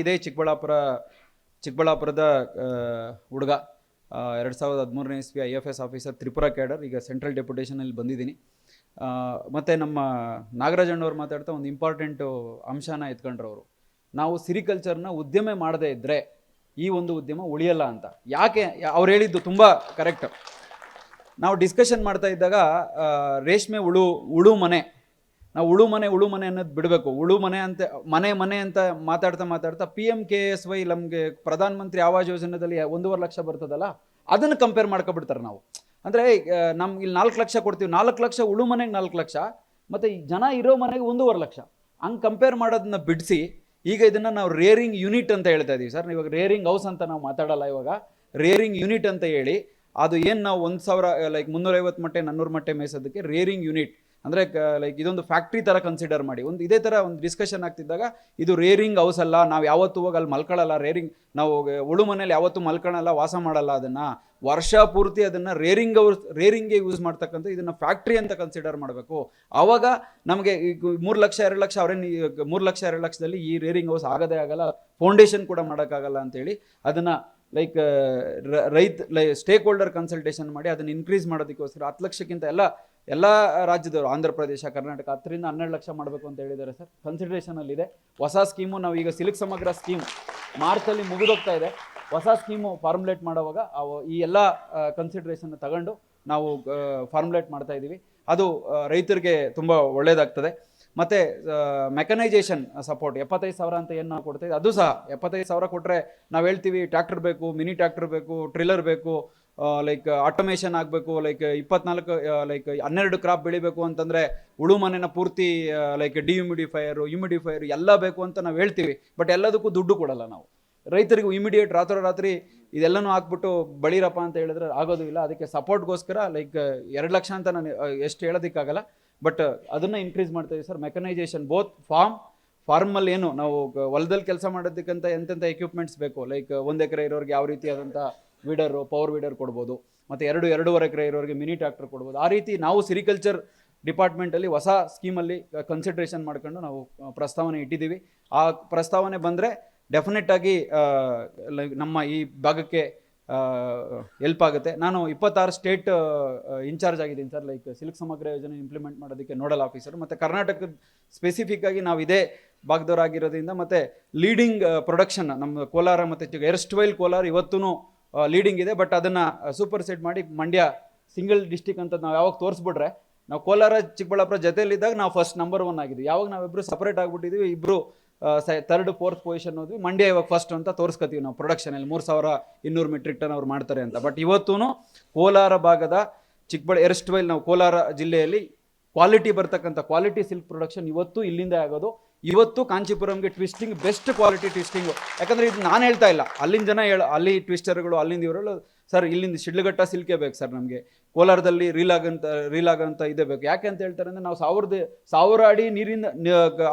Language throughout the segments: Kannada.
ಇದೇ ಚಿಕ್ಕಬಳ್ಳಾಪುರ, ಚಿಕ್ಕಬಳ್ಳಾಪುರದ ಹುಡುಗ. ಎರಡು ಸಾವಿರದ ಹದಿಮೂರನೇ ಇಸ್ವಿ I F S officer Tripura cadre ಈಗ ಸೆಂಟ್ರಲ್ ಡೆಪ್ಯುಟೇಷನಲ್ಲಿ ಬಂದಿದ್ದೀನಿ. ಮತ್ತು ನಮ್ಮ ನಾಗರಾಜ್ ಅಣ್ಣವ್ರು ಮಾತಾಡ್ತಾ ಒಂದು ಇಂಪಾರ್ಟೆಂಟು ಅಂಶನ ಎತ್ಕೊಂಡ್ರವರು ನಾವು ಸಿರಿಕಲ್ಚರ್ನ ಉದ್ಯಮ ಮಾಡದೇ ಇದ್ದರೆ ಈ ಒಂದು ಉದ್ಯಮ ಉಳಿಯಲ್ಲ ಅಂತ. ಯಾಕೆ? ಅವ್ರು ಹೇಳಿದ್ದು ತುಂಬ ಕರೆಕ್ಟ್ ನಾವು ಡಿಸ್ಕಷನ್ ಮಾಡ್ತಾ ಇದ್ದಾಗ ರೇಷ್ಮೆ ಉಳು ಉಳು ಮನೆ ನಾವು ಉಳು ಮನೆ ಉಳು ಮನೆ ಅನ್ನೋದು ಬಿಡಬೇಕು. ಉಳು ಮನೆ ಅಂತ, ಮನೆ ಮನೆ ಅಂತ ಮಾತಾಡ್ತಾ ಮಾತಾಡ್ತಾ P M K S Y ನಮಗೆ ಪ್ರಧಾನ ಮಂತ್ರಿ ಆವಾಸ್ ಯೋಜನೆಯಲ್ಲಿ ಒಂದೂವರೆ ಲಕ್ಷ ಬರ್ತದಲ್ಲ, ಅದನ್ನು ಕಂಪೇರ್ ಮಾಡ್ಕೊಬಿಡ್ತಾರೆ ನಾವು. ಅಂದರೆ ನಮ್ಗೆ ಇಲ್ಲಿ ನಾಲ್ಕು ಲಕ್ಷ ಕೊಡ್ತೀವಿ. ನಾಲ್ಕು ಲಕ್ಷ ಉಳು ಮನೆಗೆ ನಾಲ್ಕು ಲಕ್ಷ, ಮತ್ತು ಜನ ಇರೋ ಮನೆಗೆ ಒಂದೂವರೆ ಲಕ್ಷ. ಹಂಗೆ ಕಂಪೇರ್ ಮಾಡೋದನ್ನ ಬಿಡಿಸಿ, ಈಗ ಇದನ್ನು ನಾವು ರೇರಿಂಗ್ ಯೂನಿಟ್ ಅಂತ ಹೇಳ್ತಾ ಇದ್ದೀವಿ ಸರ್. ಇವಾಗ ರೇರಿಂಗ್ ಹೌಸ್ ಅಂತ ನಾವು ಮಾತಾಡಲ್ಲ ಇವಾಗ. ರೇರಿಂಗ್ ಯೂನಿಟ್ ಅಂತ ಹೇಳಿ, ಅದು ಏನು ನಾವು ಒಂದು ಸಾವಿರ ಲೈಕ್ ಮುನ್ನೂರೈವತ್ತು ಮಟ್ಟೆ, ನಾನ್ನೂರು ಮಟ್ಟೆ ಮೇಯಿಸೋದಕ್ಕೆ ರೇರಿಂಗ್ ಯೂನಿಟ್ ಅಂದರೆ ಲೈಕ್ ಇದೊಂದು ಫ್ಯಾಕ್ಟ್ರಿ ಥರ ಕನ್ಸಿಡರ್ ಮಾಡಿ. ಒಂದು ಇದೇ ಥರ ಒಂದು ಡಿಸ್ಕಷನ್ ಆಗ್ತಿದ್ದಾಗ ಇದು ರೇರಿಂಗ್ ಹೌಸ್ ಅಲ್ಲ, ನಾವು ಯಾವತ್ತೂ ಹೋಗಿ ಅಲ್ಲಿ ಮಲ್ಕೊಳ್ಳಲ್ಲ. ರೇರಿಂಗ್ ನಾವು ಉಳು ಮನೇಲಿ ಯಾವತ್ತೂ ಮಲ್ಕೊಳ್ಳಲ್ಲ, ವಾಸ ಮಾಡಲ್ಲ ಅದನ್ನು. ವರ್ಷ ಪೂರ್ತಿ ಅದನ್ನು ರೇರಿಂಗ್ ಹೌಸ್ ರೇರಿಂಗ್ಗೆ ಯೂಸ್ ಮಾಡ್ತಕ್ಕಂಥ ಇದನ್ನು ಫ್ಯಾಕ್ಟ್ರಿ ಅಂತ ಕನ್ಸಿಡರ್ ಮಾಡಬೇಕು. ಆವಾಗ ನಮಗೆ ಮೂರು ಲಕ್ಷ, ಎರಡು ಲಕ್ಷ ಅವ್ರೇನು ಮೂರು ಲಕ್ಷ, ಎರಡು ಲಕ್ಷದಲ್ಲಿ ಈ ರೇರಿಂಗ್ ಹೌಸ್ ಆಗೋದೇ ಆಗಲ್ಲ ಫೌಂಡೇಶನ್ ಕೂಡ ಮಾಡೋಕ್ಕಾಗಲ್ಲ ಅಂತೇಳಿ ಅದನ್ನು ಲೈಕ್ ರೈತ ಲೈ ಸ್ಟೇಕ್ ಹೋಲ್ಡರ್ ಕನ್ಸಲ್ಟೇಷನ್ ಮಾಡಿ ಅದನ್ನು ಇನ್ಕ್ರೀಸ್ ಮಾಡೋದಕ್ಕೋಸ್ಕರ ಹತ್ತು ಲಕ್ಷಕ್ಕಿಂತ ಎಲ್ಲ ಎಲ್ಲ ರಾಜ್ಯದವರು, ಆಂಧ್ರ ಪ್ರದೇಶ, ಕರ್ನಾಟಕ ಹತ್ತರಿಂದ ಹನ್ನೆರಡು ಲಕ್ಷ ಮಾಡಬೇಕು ಅಂತ ಹೇಳಿದ್ದಾರೆ ಸರ್. ಕನ್ಸಿಡರೇಷನಲ್ಲಿದೆ ಹೊಸ ಸ್ಕೀಮು ನಾವು ಈಗ ಸಿಲ್ಕ್ ಸಮಗ್ರ ಸ್ಕೀಮ್ ಮಾರ್ಚಲ್ಲಿ ಮುಗಿದೋಗ್ತಾ ಇದೆ. ಹೊಸ ಸ್ಕೀಮು ಫಾರ್ಮುಲೇಟ್ ಮಾಡುವಾಗ ಈ ಎಲ್ಲ ಕನ್ಸಿಡ್ರೇಷನ್ ತಗೊಂಡು ನಾವು ಫಾರ್ಮುಲೇಟ್ ಮಾಡ್ತಾ ಇದ್ದೀವಿ. ಅದು ರೈತರಿಗೆ ತುಂಬ ಒಳ್ಳೆಯದಾಗ್ತದೆ ಮತ್ತು ಮೆಕನೈಜೇಷನ್ ಸಪೋರ್ಟ್ ಎಪ್ಪತ್ತೈದು ಸಾವಿರ ಅಂತ ಏನು ನಾವು ಕೊಡ್ತಾ ಅದು ಸಹ ಎಪ್ಪತ್ತೈದು ಸಾವಿರ ಕೊಟ್ಟರೆ ನಾವು ಹೇಳ್ತೀವಿ ಟ್ರ್ಯಾಕ್ಟರ್ ಬೇಕು ಮಿನಿ ಟ್ರ್ಯಾಕ್ಟರ್ ಬೇಕು ಟ್ರಿಲ್ಲರ್ ಬೇಕು ಲೈಕ್ ಆಟೋಮೇಷನ್ ಆಗಬೇಕು ಲೈಕ್ ಇಪ್ಪತ್ನಾಲ್ಕು ಲೈಕ್ ಹನ್ನೆರಡು ಕ್ರಾಪ್ ಬೆಳಿಬೇಕು ಅಂತಂದರೆ ಉಳು ಮನೆನ ಪೂರ್ತಿ ಲೈಕ್ ಡಿಹ್ಯುಮಿಡಿಫೈಯರು ಹ್ಯುಮಿಡಿಫೈಯರು ಎಲ್ಲ ಬೇಕು ಅಂತ ನಾವು ಹೇಳ್ತೀವಿ. ಬಟ್ ಎಲ್ಲದಕ್ಕೂ ದುಡ್ಡು ಕೊಡಲ್ಲ ನಾವು. ರೈತರಿಗೂ ಇಮಿಡಿಯೇಟ್ ರಾತ್ರೋರಾತ್ರಿ ಇದೆಲ್ಲನೂ ಹಾಕ್ಬಿಟ್ಟು ಬಳಿರಪ್ಪ ಅಂತ ಹೇಳಿದ್ರೆ ಆಗೋದು ಇಲ್ಲ. ಅದಕ್ಕೆ ಸಪೋರ್ಟ್ಗೋಸ್ಕರ ಲೈಕ್ ಎರಡು ಲಕ್ಷ ಅಂತ ನಾನು ಎಷ್ಟು ಹೇಳೋದಕ್ಕಾಗಲ್ಲ. ಬಟ್ ಅದನ್ನು ಇನ್ಕ್ರೀಸ್ ಮಾಡ್ತಾ ಇದೀವಿ ಸರ್. ಮೆಕನೈಸೇಷನ್ ಬೋತ್ ಫಾರ್ಮ್ ಫಾರ್ಮಲ್ಲಿ ಏನು ನಾವು ಹೊಲದಲ್ಲಿ ಕೆಲಸ ಮಾಡೋದಕ್ಕಂತ ಎಂತೆಂಥ ಎಕ್ವಿಪ್ಮೆಂಟ್ಸ್ ಬೇಕು. ಲೈಕ್ ಒಂದು ಎಕರೆ ಇರೋರಿಗೆ ಯಾವ ರೀತಿಯಾದಂಥ ವೀಡರು ಪವರ್ ವೀಡರ್ ಕೊಡ್ಬೋದು. ಮತ್ತು ಎರಡು, ಎರಡೂವರೆ ಎಕರೆ ಇರೋರಿಗೆ ಮಿನಿ ಟ್ರ್ಯಾಕ್ಟರ್ ಕೊಡ್ಬೋದು. ಆ ರೀತಿ ನಾವು ಸಿರಿಕಲ್ಚರ್ ಡಿಪಾರ್ಟ್ಮೆಂಟಲ್ಲಿ ಹೊಸ ಸ್ಕೀಮಲ್ಲಿ ಕನ್ಸಿಡ್ರೇಷನ್ ಮಾಡ್ಕೊಂಡು ನಾವು ಪ್ರಸ್ತಾವನೆ ಇಟ್ಟಿದ್ದೀವಿ. ಆ ಪ್ರಸ್ತಾವನೆ ಬಂದರೆ ಡೆಫಿನೆಟ್ ಆಗಿ ನಮ್ಮ ಈ ಭಾಗಕ್ಕೆ ಎಲ್ಪ್ ಆಗುತ್ತೆ. ನಾನು ಇಪ್ಪತ್ತಾರು ಸ್ಟೇಟ್ ಇನ್ಚಾರ್ಜ್ ಆಗಿದ್ದೀನಿ ಸರ್. ಲೈಕ್ ಸಿಲ್ಕ್ ಸಮಗ್ರ ಯೋಜನೆ ಇಂಪ್ಲಿಮೆಂಟ್ ಮಾಡೋದಕ್ಕೆ ನೋಡಲ್ ಆಫೀಸರ್ ಮತ್ತು ಕರ್ನಾಟಕದ ಸ್ಪೆಸಿಫಿಕ್ಕಾಗಿ ನಾವು ಇದೇ ಭಾಗದವರಾಗಿರೋದ್ರಿಂದ ಮತ್ತು ಲೀಡಿಂಗ್ ಪ್ರೊಡಕ್ಷನ್ ನಮ್ಮ ಕೋಲಾರ ಮತ್ತು ಎರ್ಸ್ಟ್ವೈಲ್ ಕೋಲಾರ ಇವತ್ತೂ ಲೀಡಿಂಗ್ ಇದೆ ಬಟ್ ಅದನ್ನು ಸೂಪರ್ ಸೆಟ್ ಮಾಡಿ ಮಂಡ್ಯ ಸಿಂಗಲ್ ಡಿಸ್ಟಿಕ್ ಅಂತ ನಾವು ಯಾವಾಗ ತೋರಿಸ್ಬಿಟ್ರೆ, ನಾವು ಕೋಲಾರ, ಚಿಕ್ಕಬಳ್ಳಾಪುರ ಜೊತೆಯಲ್ಲಿದ್ದಾಗ ನಾವು ಫಸ್ಟ್ ನಂಬರ್ ಒನ್ ಆಗಿದ್ವಿ. ಯಾವಾಗ ನಾವಿಬ್ಬರು ಸಪ್ರೇಟ್ ಆಗಿಬಿಟ್ಟಿದ್ವಿ ಇಬ್ಬರು ಥರ್ಡ್ ಫೋರ್ತ್ ಪೊಸಿಷನ್ ಹೋದ್ವಿ. ಮಂಡ್ಯ ಇವಾಗ ಫಸ್ಟ್ ಅಂತ ತೋರಿಸ್ಕೊತೀವಿ ನಾವು ಪ್ರೊಡಕ್ಷನಲ್ಲಿ ಮೂರು ಸಾವಿರ ಇನ್ನೂರು ಮೆಟ್ರಿಕ್ ಟನ್ ಅವ್ರು ಮಾಡ್ತಾರೆ ಅಂತ. ಬಟ್ ಇವತ್ತೂ ಕೋಲಾರ ಭಾಗದ ಚಿಕ್ಕಬಳ್ಳ ಎರ್ಸ್ಟ್ವೈಲ್ ನಾವು ಕೋಲಾರ ಜಿಲ್ಲೆಯಲ್ಲಿ ಕ್ವಾಲಿಟಿ ಬರ್ತಕ್ಕಂಥ ಕ್ವಾಲಿಟಿ ಸಿಲ್ಕ್ ಪ್ರೊಡಕ್ಷನ್ ಇವತ್ತು ಇಲ್ಲಿಂದ ಆಗೋದು. ಇವತ್ತು ಕಾಂಚೀಪುರಂಗೆ ಟ್ವಿಸ್ಟಿಂಗ್ ಬೆಸ್ಟ್ ಕ್ವಾಲಿಟಿ ಟ್ವಿಸ್ಟಿಂಗು ಯಾಕಂದರೆ ಇದು ನಾನು ಹೇಳ್ತಾ ಇಲ್ಲ. ಅಲ್ಲಿನ ಜನ ಹೇಳ ಅಲ್ಲಿ ಟ್ವಿಸ್ಟರ್ಗಳು ಅಲ್ಲಿಂದ ಇವರೆಲ್ಲ, ಸರ್, ಇಲ್ಲಿಂದ ಶಿಡ್ಲಘಟ್ಟ ಸಿಲ್ಕೇ ಬೇಕು ಸರ್ ನಮಗೆ. ಕೋಲಾರದಲ್ಲಿ ರೀಲ್ ಆಗಂತ ರೀಲ್ ಆಗಂತ ಇದೆ ಬೇಕು. ಯಾಕೆ ಅಂತ ಹೇಳ್ತಾರೆ ಅಂದರೆ ನಾವು ಸಾವಿರದ ಸಾವಿರ ಅಡಿ ನೀರಿಂದ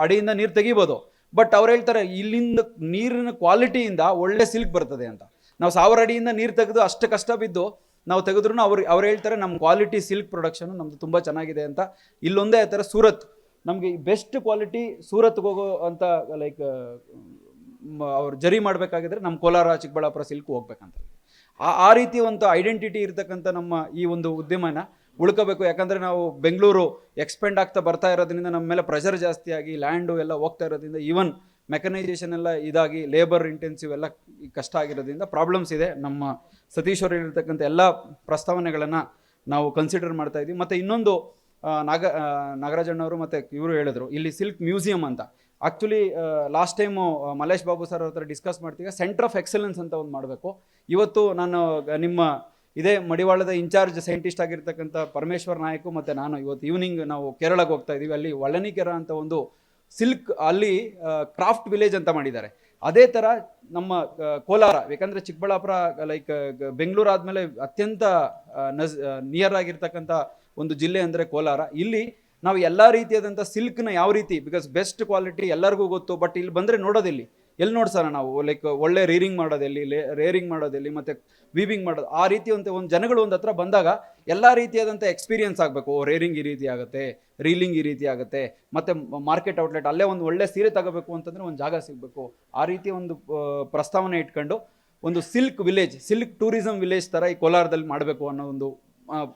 ಅಡಿಯಿಂದ ನೀರು ತೆಗಿಬೋದು. ಬಟ್ ಅವ್ರು ಹೇಳ್ತಾರೆ, ಇಲ್ಲಿಂದ ನೀರಿನ ಕ್ವಾಲಿಟಿಯಿಂದ ಒಳ್ಳೆ ಸಿಲ್ಕ್ ಬರ್ತದೆ ಅಂತ. ನಾವು ಸಾವಿರ ಅಡಿಯಿಂದ ನೀರು ತೆಗೆದು ಅಷ್ಟು ಕಷ್ಟ ಬಿದ್ದು ನಾವು ತೆಗೆದ್ರೂ ಅವ್ರು ಅವ್ರು ಹೇಳ್ತಾರೆ ನಮ್ಮ ಕ್ವಾಲಿಟಿ ಸಿಲ್ಕ್ ಪ್ರೊಡಕ್ಷನ್ ನಮ್ಮದು ತುಂಬ ಚೆನ್ನಾಗಿದೆ ಅಂತ. ಇಲ್ಲೊಂದೇ ಥರ ಸೂರತ್ ನಮಗೆ ಬೆಸ್ಟ್ ಕ್ವಾಲಿಟಿ ಸೂರತ್ಗೆ ಹೋಗೋ ಅಂತ ಲೈಕ್ ಅವ್ರು ಜರಿ ಮಾಡಬೇಕಾಗಿದ್ರೆ ನಮ್ಮ ಕೋಲಾರ, ಚಿಕ್ಕಬಳ್ಳಾಪುರ ಸಿಲ್ಕ್ ಹೋಗ್ಬೇಕಂತ. ಆ ಆ ರೀತಿ ಒಂದು ಐಡೆಂಟಿಟಿ ಇರತಕ್ಕಂಥ ನಮ್ಮ ಈ ಒಂದು ಉದ್ಯಮನ ಉಳ್ಕೋಬೇಕು. ಯಾಕಂದರೆ ನಾವು ಬೆಂಗಳೂರು ಎಕ್ಸ್ಪೆಂಡ್ ಆಗ್ತಾ ಬರ್ತಾ ಇರೋದ್ರಿಂದ ನಮ್ಮ ಮೇಲೆ ಪ್ರೆಷರ್ ಜಾಸ್ತಿ ಆಗಿ ಲ್ಯಾಂಡು ಎಲ್ಲ ಹೋಗ್ತಾ ಇರೋದ್ರಿಂದ ಈವನ್ ಮೆಕನೈಸೇಷನ್ ಎಲ್ಲ ಇದಾಗಿ ಲೇಬರ್ ಇಂಟೆನ್ಸಿವ್ ಎಲ್ಲ ಕಷ್ಟ ಆಗಿರೋದ್ರಿಂದ ಪ್ರಾಬ್ಲಮ್ಸ್ ಇದೆ. ನಮ್ಮ ಸತೀಶ್ ಅವರು ಹೇಳಿರ್ತಕ್ಕಂಥ ಎಲ್ಲ ಪ್ರಸ್ತಾವನೆಗಳನ್ನು ನಾವು ಕನ್ಸಿಡರ್ ಮಾಡ್ತಾ ಇದ್ದೀವಿ ಮತ್ತು ಇನ್ನೊಂದು ನಾಗ ನಾಗರಾಜಣ್ಣವರು ಮತ್ತು ಇವರು ಹೇಳಿದ್ರು, ಇಲ್ಲಿ ಸಿಲ್ಕ್ ಮ್ಯೂಸಿಯಂ ಅಂತ. Actually last time Mallesh Babu sir ಹತ್ರ ಡಿಸ್ಕಸ್ ಮಾಡ್ತೀವಿ ಸೆಂಟರ್ ಆಫ್ ಎಕ್ಸಲೆನ್ಸ್ ಅಂತ ಒಂದು ಮಾಡಬೇಕು. ಇವತ್ತು ನಾನು ನಿಮ್ಮ ಇದೇ ಮಡಿವಾಳದ ಇನ್ಚಾರ್ಜ್ ಸೈಂಟಿಸ್ಟ್ ಆಗಿರ್ತಕ್ಕಂಥ ಪರಮೇಶ್ವರ್ ನಾಯಕು ಮತ್ತು ನಾನು ಇವತ್ತು ಈವ್ನಿಂಗ್ ನಾವು ಕೇರಳಕ್ಕೆ ಹೋಗ್ತಾ ಇದ್ದೀವಿ ಅಲ್ಲಿ ಒಳ್ಳನಿಕೆರ ಅಂತ ಒಂದು ಸಿಲ್ಕ್ ಅಲ್ಲಿ ಕ್ರಾಫ್ಟ್ ವಿಲೇಜ್ ಅಂತ ಮಾಡಿದ್ದಾರೆ. ಅದೇ ಥರ ನಮ್ಮ ಕೋಲಾರ, ಯಾಕಂದರೆ ಚಿಕ್ಕಬಳ್ಳಾಪುರ ಲೈಕ್ ಬೆಂಗಳೂರು ಆದಮೇಲೆ ಅತ್ಯಂತ ನಜ್ ನಿಯರ್ ಆಗಿರ್ತಕ್ಕಂಥ ಒಂದು ಜಿಲ್ಲೆ ಅಂದರೆ ಕೋಲಾರ. ಇಲ್ಲಿ ನಾವು ಎಲ್ಲ ರೀತಿಯಾದಂಥ ಸಿಲ್ಕ್ನ ಯಾವ ರೀತಿ ಬಿಕಾಸ್ ಬೆಸ್ಟ್ ಕ್ವಾಲಿಟಿ ಎಲ್ಲರಿಗೂ ಗೊತ್ತು ಬಟ್ ಇಲ್ಲಿ ಬಂದರೆ ನೋಡೋದಿಲ್ಲಿ ಎಲ್ಲಿ? ನೋಡ್ಸೋಣ ನಾವು? ಲೈಕ್ ಒಳ್ಳೆ ರೀರಿಂಗ್ ಮಾಡೋದೆಲ್ಲಿ ರೇರಿಂಗ್ ಮಾಡೋದೆಲ್ಲಿ ಮತ್ತು ವೀವಿಂಗ್ ಮಾಡೋದು, ಆ ರೀತಿ ಒಂದು ಒಂದು ಜನಗಳು ಒಂದು ಬಂದಾಗ ಎಲ್ಲ ರೀತಿಯಾದಂಥ ಎಕ್ಸ್ಪೀರಿಯನ್ಸ್ ಆಗಬೇಕು. ರೇರಿಂಗ್ ಈ ರೀತಿ ಆಗುತ್ತೆ ರೀಲಿಂಗ್ ಈ ರೀತಿ ಆಗುತ್ತೆ, ಮತ್ತು ಮಾರ್ಕೆಟ್ ಔಟ್ಲೆಟ್ ಅಲ್ಲೇ ಒಂದು ಒಳ್ಳೆ ಸೀರೆ ತಗೋಬೇಕು ಅಂತಂದರೆ ಒಂದು ಜಾಗ ಸಿಗಬೇಕು. ಆ ರೀತಿ ಒಂದು ಪ್ರಸ್ತಾವನೆ ಇಟ್ಕೊಂಡು ಒಂದು silk village silk tourism village ಥರ ಈ ಕೋಲಾರದಲ್ಲಿ ಮಾಡಬೇಕು ಅನ್ನೋ ಒಂದು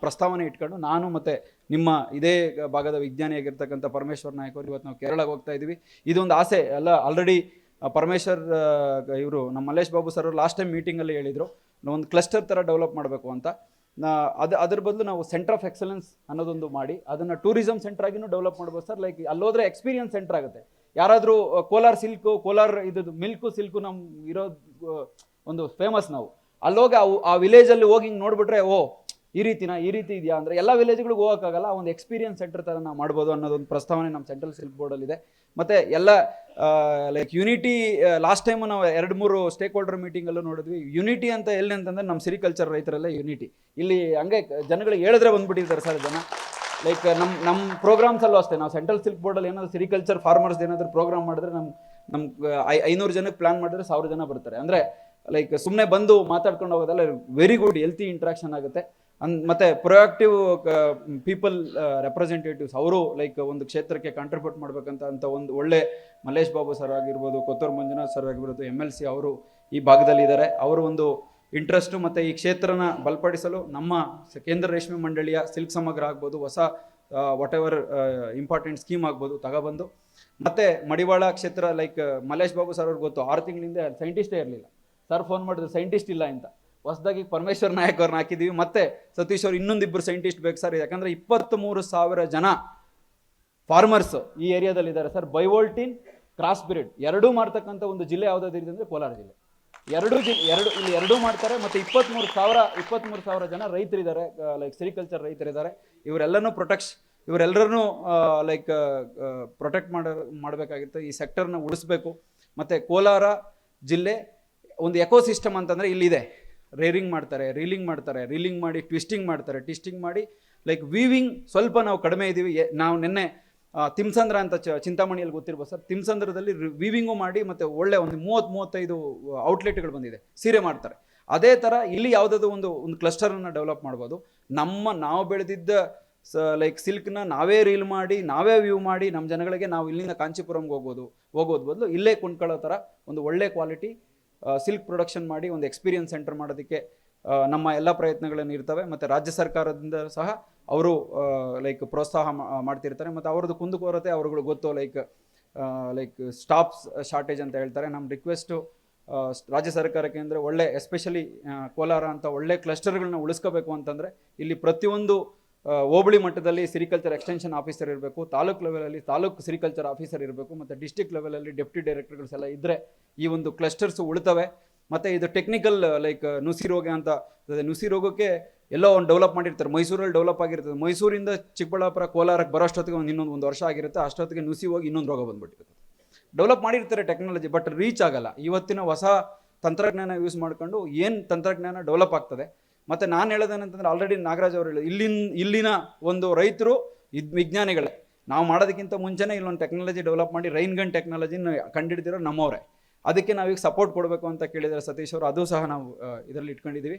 ಪ್ರಸ್ತಾವನೆ ಇಟ್ಕೊಂಡು ನಾನು ಮತ್ತು ನಿಮ್ಮ ಇದೇ ಭಾಗದ ವಿಜ್ಞಾನಿಯಾಗಿರ್ತಕ್ಕಂಥ ಪರಮೇಶ್ವರ್ ನಾಯಕ್ ಅವರು ಇವತ್ತು ನಾವು ಕೇರಳಕ್ಕೆ ಹೋಗ್ತಾ ಇದ್ದೀವಿ. ಇದೊಂದು ಆಸೆ. ಎಲ್ಲ ಆಲ್ರೆಡಿ ಪರಮೇಶ್ವರ್ ಇವರು ನಮ್ಮ Mallesh Babu sir last time ಮೀಟಿಂಗಲ್ಲಿ ಹೇಳಿದರು ಒಂದು ಕ್ಲಸ್ಟರ್ ಥರ ಡೆವಲಪ್ ಮಾಡಬೇಕು ಅಂತ. ಅದು, ಅದ್ರ ಬದಲು ನಾವು ಸೆಂಟರ್ ಆಫ್ ಎಕ್ಸಲೆನ್ಸ್ ಅನ್ನೋದೊಂದು ಮಾಡಿ, ಅದನ್ನು ಟೂರಿಸಮ್ ಸೆಂಟರ್ ಆಗಿನೂ ಡೆವಲಪ್ ಮಾಡ್ಬೋದು ಸರ್. ಲೈಕ್ ಅಲ್ಲೋದ್ರೆ ಎಕ್ಸ್ಪೀರಿಯನ್ಸ್ ಸೆಂಟರ್ ಆಗುತ್ತೆ. ಯಾರಾದರೂ ಕೋಲಾರ್ ಸಿಲ್ಕು ಕೋಲಾರ್ ಇದು ಮಿಲ್ಕು ಸಿಲ್ಕು ನಮ್ಮ ಇರೋದು ಒಂದು ಫೇಮಸ್ ನಾವು. ಅಲ್ಲೋಗಿ ಆ ವಿಲೇಜಲ್ಲಿ ಹೋಗಿ ಹಿಂಗೆ ನೋಡಿಬಿಟ್ರೆ, ಓ ಈ ರೀತಿನ, ಈ ರೀತಿ ಇದೆಯಾ ಅಂದರೆ ಎಲ್ಲ ವಿಲೇಜ್ಗಳಿಗೆ ಹೋಗೋಕ್ಕಾಗಲ್ಲ ಒಂದು ಎಕ್ಸ್ಪೀರಿಯನ್ಸ್ ಸೆಂಟರ್ ಥರ ನಾವು ಮಾಡ್ಬೋದು ಅನ್ನೋದೊಂದು ಪ್ರಸ್ತಾವನೆ ನಮ್ಮ ಸೆಂಟ್ರಲ್ ಸಿಲ್ಕ್ ಬೋರ್ಡಲ್ಲಿದೆ ಮತ್ತು ಎಲ್ಲ ಲೈಕ್ ಯುನಿಟಿ ಲಾಸ್ಟ್ ಟೈಮು ನಾವು ಎರಡು, ಮೂರು ಸ್ಟೇಕ್ ಹೋಲ್ಡರ್ ಮೀಟಿಂಗಲ್ಲೂ ನೋಡಿದ್ವಿ. ಯುನಿಟಿ ಅಂತ ಎಲ್ಲಿ ಅಂತಂದರೆ ನಮ್ಮ ಸಿರಿಕಲ್ಚರ್ ರೈತರೆಲ್ಲ ಯುನಿಟಿ ಇಲ್ಲಿ ಹಂಗೆ ಜನಗಳಿಗೆ ಹೇಳಿದ್ರೆ ಬಂದ್ಬಿಟ್ಟಿದ್ದಾರೆ ಸರ್ ಜನ. ಲೈಕ್ ನಮ್ಮ ನಮ್ಮ ಪ್ರೋಗ್ರಾಮ್ಸಲ್ಲೂ ಅಷ್ಟೇ, ನಾವು ಸೆಂಟ್ರಲ್ ಸಿಲ್ಕ್ ಬೋರ್ಡಲ್ಲಿ ಏನಾದರೂ ಸಿರಿಕಲ್ಚರ್ ಫಾರ್ಮರ್ಸ್ ಏನಾದರೂ ಪ್ರೋಗ್ರಾಮ್ ಮಾಡಿದ್ರೆ ನಮ್ಮ ನಮ್ಮ ಐನೂರು ಜನಕ್ಕೆ ಪ್ಲಾನ್ ಮಾಡಿದ್ರೆ ಸಾವಿರ ಜನ ಬರ್ತಾರೆ. ಅಂದರೆ ಲೈಕ್ ಸುಮ್ಮನೆ ಬಂದು ಮಾತಾಡ್ಕೊಂಡು ಹೋಗೋದಲ್ಲ ವೆರಿ ಗುಡ್ ಹೆಲ್ತಿ ಇಂಟ್ರಾಕ್ಷನ್ ಆಗುತ್ತೆ. ಅನ್ ಮತ್ತೆ ಪ್ರೊಯಾಕ್ಟಿವ್ ಪೀಪಲ್ ರೆಪ್ರೆಸೆಂಟೇಟಿವ್ಸ್ ಅವರು ಲೈಕ್ ಒಂದು ಕ್ಷೇತ್ರಕ್ಕೆ ಕಾಂಟ್ರಿಬ್ಯೂಟ್ ಮಾಡ್ಬೇಕಂತ ಅಂತ ಒಂದು ಒಳ್ಳೆ ಮಲ್ಲೇಶ್ ಬಾಬು ಸರ್ ಆಗಿರ್ಬೋದು, ಕೊತ್ತೂರು ಮಂಜುನಾಥ್ ಸರ್ ಆಗಿರ್ಬೋದು ಎಂ ಎಲ್ ಸಿ ಅವರು ಈ ಭಾಗದಲ್ಲಿ ಇದ್ದಾರೆ. ಅವರು ಒಂದು ಇಂಟ್ರೆಸ್ಟು ಮತ್ತು ಈ ಕ್ಷೇತ್ರನ ಬಲಪಡಿಸಲು ನಮ್ಮ ಕೇಂದ್ರ ರೇಷ್ಮೆ ಮಂಡಳಿಯ ಸಿಲ್ಕ್ ಸಮಗ್ರ ಆಗ್ಬೋದು, ಹೊಸ ವಾಟ್ ಎವರ್ ಇಂಪಾರ್ಟೆಂಟ್ ಸ್ಕೀಮ್ ಆಗ್ಬೋದು, ತಗೊಬಂದು. ಮತ್ತು ಮಡಿವಾಳ ಕ್ಷೇತ್ರ ಲೈಕ್ ಮಲ್ಲೇಶ್ ಬಾಬು ಸರ್ ಅವ್ರಿಗೆ ಗೊತ್ತು, ಆರು ತಿಂಗಳಿಂದ ಸೈಂಟಿಸ್ಟೇ ಇರಲಿಲ್ಲ. ಸರ್ ಫೋನ್ ಮಾಡಿದ್ರು ಸೈಂಟಿಸ್ಟ್ ಇಲ್ಲ ಅಂತ. ಹೊಸದಾಗಿ ಪರಮೇಶ್ವರ್ ನಾಯಕ್ ಅವ್ರನ್ನ ಹಾಕಿದ್ದೀವಿ ಮತ್ತೆ ಸತೀಶ್ ಅವ್ರು ಇನ್ನೊಂದಿಬ್ಬರು ಸೈಂಟಿಸ್ಟ್ ಬೇಕು ಸರ್ ಯಾಕಂದರೆ ಇಪ್ಪತ್ತ್ಮೂರು ಸಾವಿರ ಜನ ಫಾರ್ಮರ್ಸ್ ಈ ಏರಿಯಾದಲ್ಲಿ ಇದ್ದಾರೆ ಸರ್ ಬೈವೋಲ್ಟಿನ್ ಕ್ರಾಸ್ ಬ್ರೀಡ್ ಎರಡೂ ಮಾಡ್ತಕ್ಕಂಥ ಒಂದು ಜಿಲ್ಲೆ ಯಾವುದಾದ್ರಿದೆ ಅಂದರೆ ಕೋಲಾರ ಜಿಲ್ಲೆ. ಎರಡು ಜಿಲ್ಲೆ ಎರಡು, ಇಲ್ಲಿ ಎರಡೂ ಮಾಡ್ತಾರೆ. ಮತ್ತು ಇಪ್ಪತ್ತ್ಮೂರು ಸಾವಿರ ಇಪ್ಪತ್ತ್ಮೂರು ಸಾವಿರ ಜನ ರೈತರಿದ್ದಾರೆ. ಲೈಕ್ ಸೆರಿಕಲ್ಚರ್ ರೈತರಿದ್ದಾರೆ. ಇವರೆಲ್ಲನೂ ಪ್ರೊಟೆಕ್ಷ ಇವರೆಲ್ಲರನ್ನೂ ಲೈಕ್ ಪ್ರೊಟೆಕ್ಟ್ ಮಾಡ, ಮಾಡಬೇಕಾಗಿತ್ತು. ಈ ಸೆಕ್ಟರ್ನ ಉಳಿಸ್ಬೇಕು. ಮತ್ತು ಕೋಲಾರ ಜಿಲ್ಲೆ ಒಂದು ಎಕೋಸಿಸ್ಟಮ್ ಅಂತಂದರೆ ಇಲ್ಲಿದೆ. ರೇರಿಂಗ್ ಮಾಡ್ತಾರೆ ರೀಲಿಂಗ್ ಮಾಡ್ತಾರೆ ರೀಲಿಂಗ್ ಮಾಡಿ ಟ್ವಿಸ್ಟಿಂಗ್ ಮಾಡ್ತಾರೆ ಟ್ವಿಸ್ಟಿಂಗ್ ಮಾಡಿ ಲೈಕ್ ವೀವಿಂಗ್ ಸ್ವಲ್ಪ ನಾವು ಕಡಿಮೆ ಇದ್ದೀವಿ. ನಾವು ನಿನ್ನೆ ತಿಮ್ಸಂದ್ರ ಅಂತ ಚ, ಚಿಂತಾಮಣಿಯಲ್ಲಿ ಗೊತ್ತಿರ್ಬೋದು ಸರ್. ತಿಮ್ಸಂದ್ರದಲ್ಲಿ ವೀವಿಂಗು ಮಾಡಿ ಮತ್ತು ಒಳ್ಳೆ ಒಂದು ಮೂವತ್ತು, ಮೂವತ್ತೈದು ಔಟ್ಲೆಟ್ಗಳು ಬಂದಿದೆ. ಸೀರೆ ಮಾಡ್ತಾರೆ. ಅದೇ ಥರ ಇಲ್ಲಿ ಯಾವುದಾದ್ರು ಒಂದು ಒಂದು ಕ್ಲಸ್ಟರನ್ನು ಡೆವಲಪ್ ಮಾಡ್ಬೋದು. ನಮ್ಮ ನಾವು ಬೆಳೆದಿದ್ದ ಸ ಲೈಕ್ ಸಿಲ್ಕ್ನ ನಾವೇ ರೀಲ್ ಮಾಡಿ, ನಾವೇ ವ್ಯೂ ಮಾಡಿ ನಮ್ಮ ಜನಗಳಿಗೆ ನಾವು ಇಲ್ಲಿಂದ ಕಾಂಚೀಪುರಂಗೆ ಹೋಗೋದು ಹೋಗೋದು ಬದಲು ಇಲ್ಲೇ ಕೊಂಡ್ಕೊಳ್ಳೋ ಥರ ಒಂದು ಒಳ್ಳೆ ಕ್ವಾಲಿಟಿ ಸಿಲ್ಕ್ ಪ್ರೊಡಕ್ಷನ್ ಮಾಡಿ ಒಂದು ಎಕ್ಸ್ಪೀರಿಯನ್ಸ್ ಸೆಂಟರ್ ಮಾಡೋದಕ್ಕೆ ನಮ್ಮ ಎಲ್ಲ ಪ್ರಯತ್ನಗಳನ್ನು ಇರ್ತವೆ. ಮತ್ತು ರಾಜ್ಯ ಸರ್ಕಾರದಿಂದ ಸಹ ಅವರು ಲೈಕ್ ಪ್ರೋತ್ಸಾಹ ಮಾಡ್ತಿರ್ತಾರೆ. ಮತ್ತು ಅವ್ರದ್ದು ಕುಂದುಕೊರತೆ ಅವ್ರುಗಳು ಗೊತ್ತು ಲೈಕ್ ಲೈಕ್ ಸ್ಟಾಪ್ಸ್ ಶಾರ್ಟೇಜ್ ಅಂತ ಹೇಳ್ತಾರೆ. ನಮ್ಮ ರಿಕ್ವೆಸ್ಟು ರಾಜ್ಯ ಸರ್ಕಾರಕ್ಕೆ ಅಂದರೆ ಒಳ್ಳೆ ಎಸ್ಪೆಷಲಿ ಕೋಲಾರ ಅಂತ ಒಳ್ಳೆ ಕ್ಲಸ್ಟರ್ಗಳನ್ನ ಉಳಿಸ್ಕೋಬೇಕು ಅಂತಂದರೆ ಇಲ್ಲಿ ಪ್ರತಿಯೊಂದು ಹೋಬಳಿ ಮಟ್ಟದಲ್ಲಿ ಸಿರಿಕಲ್ಚರ್ ಎಕ್ಸ್ಟೆನ್ಷನ್ ಆಫೀಸರ್ ಇರಬೇಕು, ತಾಲೂಕು ಲೆವೆಲಲ್ಲಿ ತಾಲೂಕು ಸಿರಿಕಲ್ಚರ್ ಆಫೀಸರ್ ಇರಬೇಕು, ಮತ್ತು ಡಿಸ್ಟಿಕ್ ಲೆವೆಲಲ್ಲಿ ಡೆಪ್ಟಿ ಡೈರೆಕ್ಟರ್ಸ್ ಎಲ್ಲ ಇದ್ದರೆ ಈ ಒಂದು ಕ್ಲಸ್ಟರ್ಸ್ ಉಳಿತವೆ. ಮತ್ತು ಇದು ಟೆಕ್ನಿಕಲ್ ಲೈಕ್ ನುಸಿ ರೋಗ ಅಂತ ನುಸಿ ರೋಗಕ್ಕೆ ಎಲ್ಲೋ ಒಂದು ಡೆವಲಪ್ ಮಾಡಿರ್ತಾರೆ. ಮೈಸೂರಲ್ಲಿ ಡೆವಲಪ್ ಆಗಿರ್ತದೆ. ಮೈಸೂರಿಂದ ಚಿಕ್ಕಬಳ್ಳಾಪುರ, ಕೋಲಾರಕ್ಕೆ ಬರೋ ಅಷ್ಟೊತ್ತಿಗೆ ಒಂದು ಇನ್ನೊಂದು ಒಂದು ವರ್ಷ ಆಗಿರುತ್ತೆ. ಅಷ್ಟೊತ್ತಿಗೆ ನುಸಿ ಹೋಗಿ ಇನ್ನೊಂದು ರೋಗ ಬಂದುಬಿಟ್ಟಿರುತ್ತೆ. ಡೆವಲಪ್ ಮಾಡಿರ್ತಾರೆ ಟೆಕ್ನಾಲಜಿ ಬಟ್ ರೀಚ್ ಆಗಲ್ಲ. ಇವತ್ತಿನ ಹೊಸ ತಂತ್ರಜ್ಞಾನ ಯೂಸ್ ಮಾಡ್ಕೊಂಡು ಏನು ತಂತ್ರಜ್ಞಾನ ಡೆವಲಪ್ ಆಗ್ತದೆ ಮತ್ತು ನಾನು ಹೇಳೋದೇನಂತಂದ್ರೆ ಆಲ್ರೆಡಿ ನಾಗರಾಜ್ ಅವರು ಹೇಳಿದ್ರು, ಇಲ್ಲಿನ ಇಲ್ಲಿನ ಒಂದು ರೈತರು ಇದ್ ವಿಜ್ಞಾನಿಗಳೇ. ನಾವು ಮಾಡೋದಕ್ಕಿಂತ ಮುಂಚೆನೇ ಇಲ್ಲೊಂದು ಟೆಕ್ನಾಲಜಿ ಡೆವಲಪ್ ಮಾಡಿ ರೈನ್ ಗನ್ ಟೆಕ್ನಾಲಜಿನ ಕಂಡುಹಿಡಿದಿರೋ ನಮ್ಮವರೇ. ಅದಕ್ಕೆ ನಾವೀಗ ಸಪೋರ್ಟ್ ಕೊಡಬೇಕು ಅಂತ ಕೇಳಿದರೆ ಸತೀಶ್ ಅವರು, ಅದು ಸಹ ನಾವು ಇದರಲ್ಲಿ ಇಟ್ಕೊಂಡಿದ್ದೀವಿ